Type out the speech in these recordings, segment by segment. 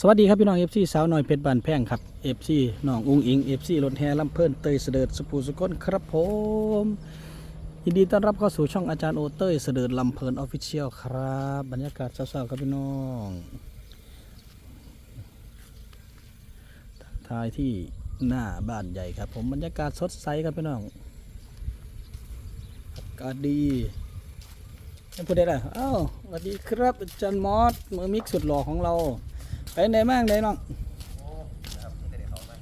สวัสดีครับพี่น้องเอฟซีสาวน้อยเพชรบานแพงครับเอฟซีน้องอุ้งอิงเอฟซีรถแห่ลำเพลินเตยเสดิร์ดสปูสกลครับผมยินดีต้อนรับเข้าสู่ช่องอาจารย์โอเตยเสดิร์ดลำเพลินออฟฟิเชียลครับ บรรยากาศเช้าๆครับพี่น้องทายที่หน้าบ้านใหญ่ครับผมบรรยากาศสดใสครับพี่น้องอากาศดียังพูดได้ไรอ้าวสวัสดีครับอาจารย์มอสมือมิกสุดหล่อของเรา ไปไหนบ้างไหนน้องโอ้ครับไม่ได้เขาไหม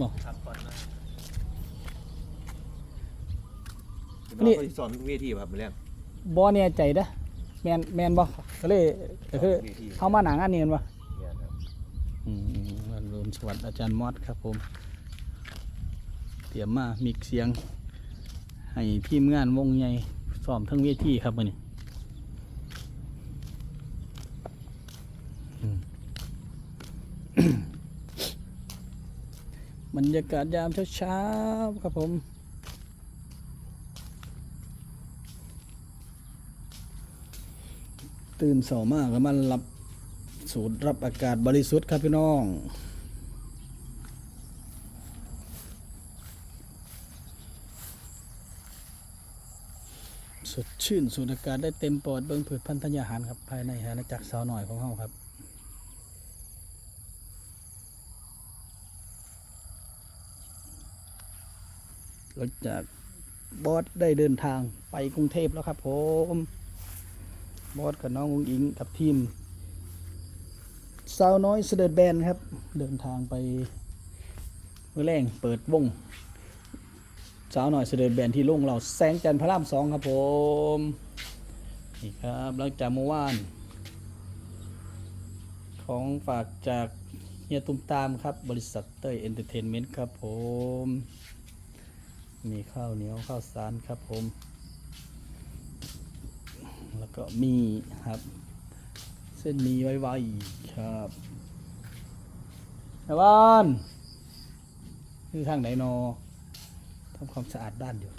บอกครับก่อนนะนี่นี่เขาสอนเวทีครับเรื่องบอเนี่ยใจเด้อแมนแมนบ่ก็เลยก็คือเวทีเข้ามาหนังอันนี้แม่นบ่เนี่ยครับอืมอรุณสวัสดิ์อาจารย์มอสครับผม เตรียมมามิกเสียง ให้ทีมงานวงใหญ่ซ้อมทั้งเวทีครับมื้อนี้ บรรยากาศยามเช้าๆครับผม ตื่นเสามากแล้วมันรับสูดรับอากาศบริสุทธิ์ครับพี่น้องสดชื่นสูดอากาศได้เต็มปอดเบิ้งผืดพันธัญญาหารครับภายในอาณาจักรสาวหน่อยของเฮาครับ หลังจากบอสได้เดินทางไปกรุงเทพแล้วครับผมบอสกับน้องอุ้งอิงกับทีมสาวน้อยเสด็จแบนครับ เดินทางไปเมื่อแรงเปิดวงสาวหน่อยเสด็จแบนที่ลงเราแสงจันพระรามสองครับผมนี่ครับหลังจากเมื่อวาน ของฝากจากเฮียตุ้มตามครับบริษัทเต้ยเอนเตอร์เทนเมนต์ครับผม มีข้าวเหนียวข้าวสารครับผม แล้วก็มีครับ เส้นมีไวๆครับแม่บ้านนี่ทางไหนนอทำความสะอาดบ้านอยู่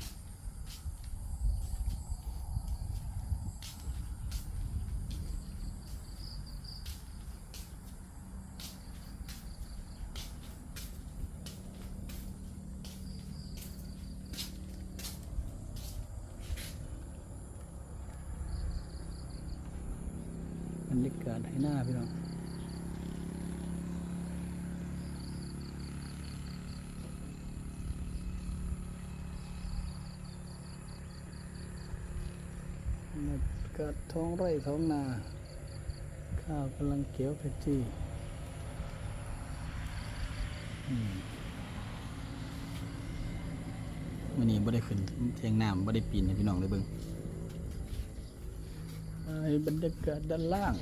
รยากาศให้หน้าพี่น้องกาศท้องไร่ท้องนา ข้าวกำลังเขียวขจีวันนี้บ่ได้ขึ้นเทียงน้ำบ่ได้ปีนให้พี่น้องเลยเบิ่ง ไปบรรยากาศด้านล่าง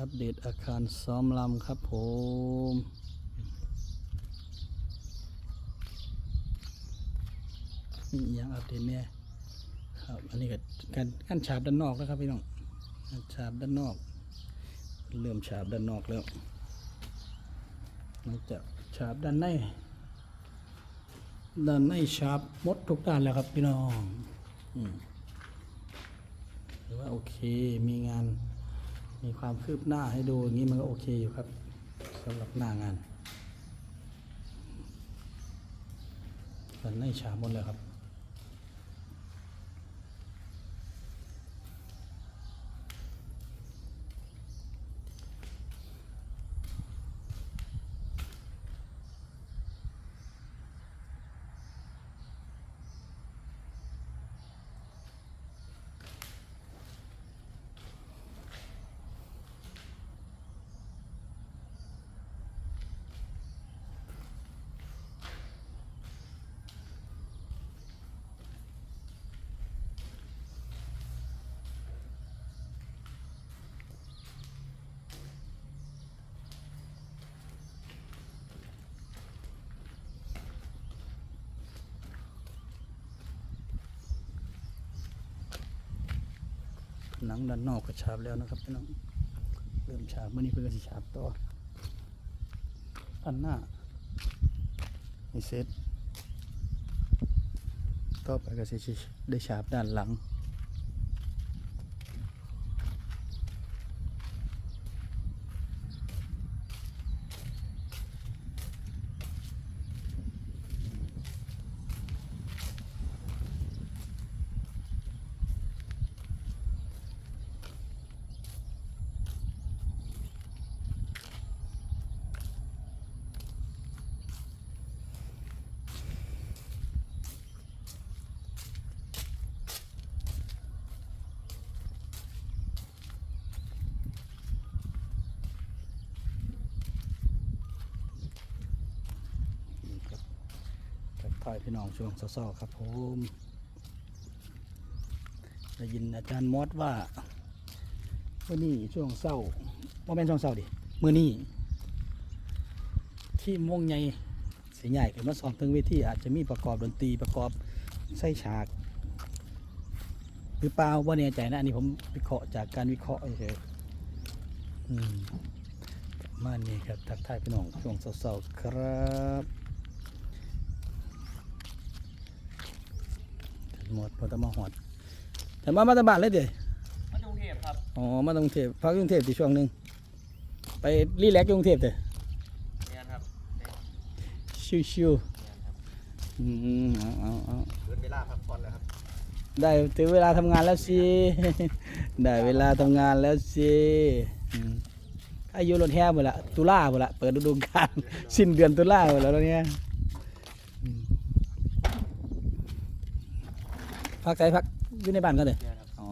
อัปเดตอาคารซ้อมลำครับผมนี่ยังอัปเดตเนี่ยครับ อันนี้ก็การการฉาบด้านนอกแล้วครับพี่น้องการฉาบด้านนอก เริ่มฉาบด้านนอกแล้วหลังจากฉาบด้านในด้านในฉาบหมดทุกด้านแล้วครับพี่น้องอืมถือว่าโอเคมีงาน มีความคืบหน้าให้ดูอย่างนี้มันก็โอเคอยู่ครับสำหรับหน้างานส่วนในฉาบหมดเลยครับ หนังด้านนอกก็ฉาบแล้วนะครับพี่น้องเริ่มฉาบเมื่อนี้เพื่อนก็สิฉาบต่อด้านหน้าให้เสร็จต่อไปก็จะได้ฉาบด้านหลัง ทักทายพี่น้องช่วงเศร้าๆครับผมได้ยินอาจารย์มอสว่าวันนี้ช่วงเศร้าว่าแม่นช่วงเศร้าดิมื่อนี้ที่ม่วงใหญ่เสียใหญ่ขึ้นมาสอนถึงเวทีอาจจะมีประกอบดนตรีประกอบใส่ฉาก หรือเปล่าว่าแน่ใจนะ อันนี้ผมวิเคราะห์จากการวิเคราะห์เฉยๆอืมมานี้ครับทักทายพี่น้องช่วงเศร้าๆครับ หมดพอตมาหอดแต่มามาตะบานเลยเดี๋ยวมาจากกรุงเทพครับอ๋อมาตกรุงเทพพักกรุงเทพที่ช่วงหนึ่งไปรีแลกซ์อยู่กรุงเทพเถอะเนี่ยครับชิวๆอืมเอาเอาเอาเกินเวลาพักผ่อนแล้วครับได้ถึงเวลาทำงานแล้วสิ ได้เวลาทำงานแล้วสิอืมอายุรถแห่หมดละตุลาหมดละเปิดฤดูกาล สิ้นเดือนตุลาหมดแล้วตอนเนี้ยอืม พักใจพักอยู่ในบ้านกันเลยอ๋อ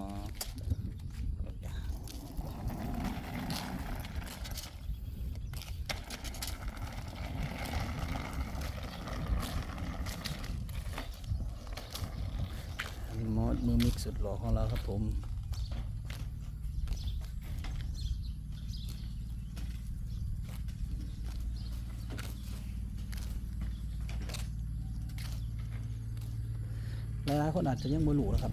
มอดมือมิกสุดหล่อของเราครับผม หลายๆคนอาจจะยังบ่รู้นะครับ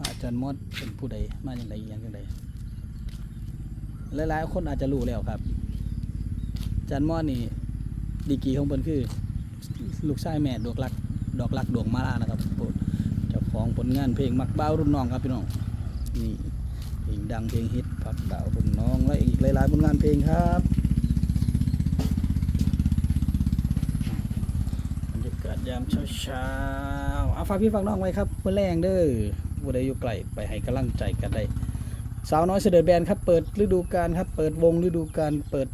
อาจารย์มอดเป็นผู้ใดมาอย่างไรอย่างไรหลายๆคนอาจจะรู้แล้วครับอาจารย์มอดนี่ดีกีของเพิ่นคือ ลูกชายแม่ดอกลักดอกลักดวงมาลานะครับเจ้าของผลงานเพลงมักบ้าวรุ่นน้องครับพี่น้องนี่เพลงดังเพลงฮิตผักบ่าวรุ่นน้องและอีกหลายๆผลงานเพลงครับบรรยากาศยามเช้า เอาฝากพี่ฝากน้องไว้ครับเมื่อแรงเด้อผู้ใดอยู่ไกลไปให้กำลังใจกันได้สาวน้อยเสด็จแบนครับเปิดฤดูกาลครับเปิดวงฤดูกาลเปิด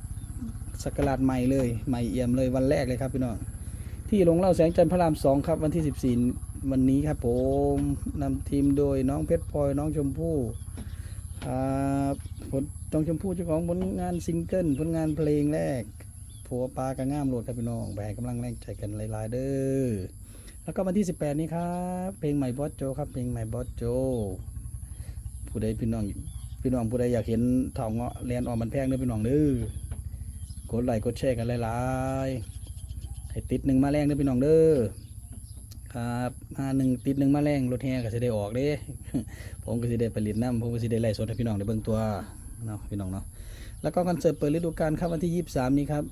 สกราชใหม่เลยใหม่เอี่ยมเลยวันแรกเลยครับพี่น้องที่ลงเล่าแสงจันทร์พระรามสองครับวันที่ 14 วันนี้ครับผมนำทีมโดยน้องเพชรพลอยน้องชมพู่ครับผลน้องชมพู่เจ้าของผลงานซิงเกิลผลงานเพลงแรกผัวปลากระง่ามโหลดครับพี่น้องแบกกำลังแรงใจกันหลายๆเด้อ แล้วก็วันที่ 18 นี้ครับเพลงใหม่บอสโจครับเพลงใหม่บอสโจ ผู้ใดพี่น้องพี่น้องผู้ใดอยากเห็นเถ่าเงาะเรียนออกมันแพงเด้อพี่น้องเด้อกดไลค์กดแชร์กันหลายๆให้ติดหนึ่งมาแรงเด้อพี่น้องเด้อครับมาหนึ่งติดหนึ่งมาแรงรถแห่ก็สิได้ออกเด้ผมก็สิได้ผลิตน้ำผมก็สิได้ไล่สดให้พี่น้องได้เบิ่งตัวเนาะพี่น้องเนาะแล้วก็คอนเสิร์ตเปิดฤดูกาลครับวันที่ 23 นี้ครับ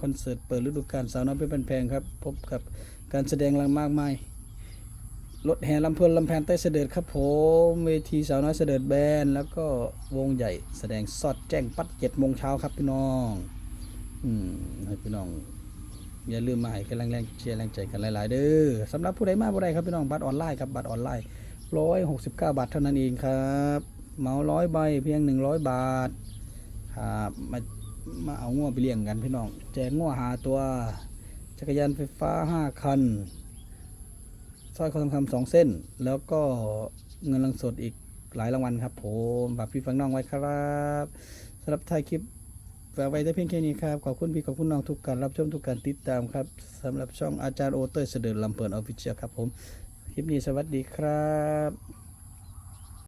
คอนเสิร์ตเปิดฤดูกาลสาวน้อยเพชรบ้านแพงครับ พบกับ การแสดงลังมากมายรถแห่ลำเพลินลำแพนใต้เสด็จครับผมเวทีสาวน้อยเสด็จแบนแล้วก็วงใหญ่แสดงสอดแจ้งปัดเจ็ดโมงเช้าครับพี่น้องอืมให้พี่น้องอย่าลืมมาให้กำลังแรงเชียร์แรงใจกันหลาย ๆ เด้อสำหรับผู้ใดมาผู้ใดครับพี่น้องบัตรออนไลน์ครับบัตรออนไลน์ร้อยหกสิบเก้าบาทเท่านั้นเองครับเหมาร้อยใบเพียงหนึ่งร้อยบาทครับมามาเอาง้วไปเลี้ยงกันพี่น้องแจกง้วหาตัว จักรยานไฟฟ้าห้าคันสร้อยคอทองคำสองเส้น แล้วก็เงินรางสดอีกหลายรางวัลครับผมฝากพี่ฟังน้องไว้ครับสำหรับท้ายคลิปฝากไว้แต่เพียงแค่นี้ครับ ขอบคุณพี่ขอบคุณน้องทุกการรับชมทุกการติดตามครับสำหรับช่องอาจารย์โอเตอร์เสด็จลำเพลินออฟฟิเชียลครับผม คลิปนี้สวัสดีครับ